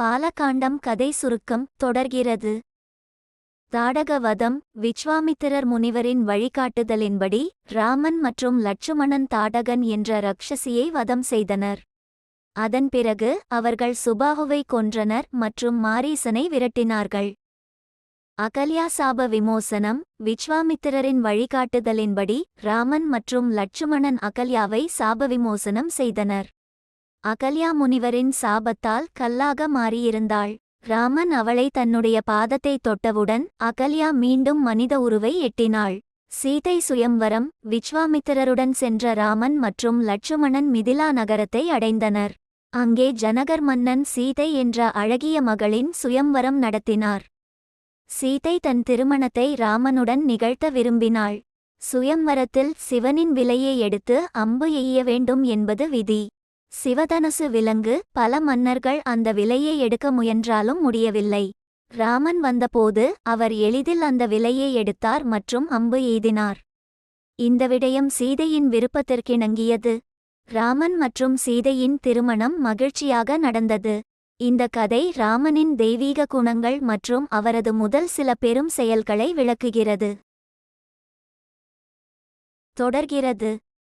பாலகாண்டம் கதை சுருக்கம் தொடர்கிறது. தாடகவதம் விச்வாமித்திரர் முனிவரின் வழிகாட்டுதலின்படி ராமன் மற்றும் லட்சுமணன் தாடகன் என்ற ரக்ஷசியை வதம் செய்தனர். அதன் பிறகு அவர்கள் சுபாகுவை கொன்றனர் மற்றும் மாரீசனை விரட்டினார்கள். அகல்யா சாப விமோசனம் விச்வாமித்திரரின் வழிகாட்டுதலின்படி ராமன் மற்றும் லட்சுமணன் அகல்யாவை சாப விமோசனம் செய்தனர். அகல்யா முனிவரின் சாபத்தால் கல்லாக மாறியிருந்தாள். ராமன் அவளை தன்னுடைய பாதத்தை தொட்டவுடன் அகல்யா மீண்டும் மனித உருவை எட்டினாள். சீதை சுயம்வரம் விச்வாமித்திரருடன் சென்ற ராமன் மற்றும் லட்சுமணன் மிதிலா நகரத்தை அடைந்தனர். அங்கே ஜனகர் மன்னன் சீதை என்ற அழகிய மகளின் சுயம்வரம் நடத்தினார். சீதை தன் திருமணத்தை ராமனுடன் நிகழ்த்த விரும்பினாள். சுயம்வரத்தில் சிவனின் விலையை எடுத்து அம்பு எய்ய வேண்டும் என்பது விதி. சிவதனுசு விலங்கு பல மன்னர்கள் அந்த விலையை எடுக்க முயன்றாலும் முடியவில்லை. ராமன் வந்தபோது அவர் எளிதில் அந்த விலையை எடுத்தார் மற்றும் அம்பு எய்தினார். இந்த விடயம் சீதையின் விருப்பத்திற்கிணங்கியது. ராமன் மற்றும் சீதையின் திருமணம் மகிழ்ச்சியாக நடந்தது. இந்த கதை ராமனின் தெய்வீக குணங்கள் மற்றும் அவரது முதல் சில பெரும் செயல்களை விளக்குகிறது. தொடர்கிறது.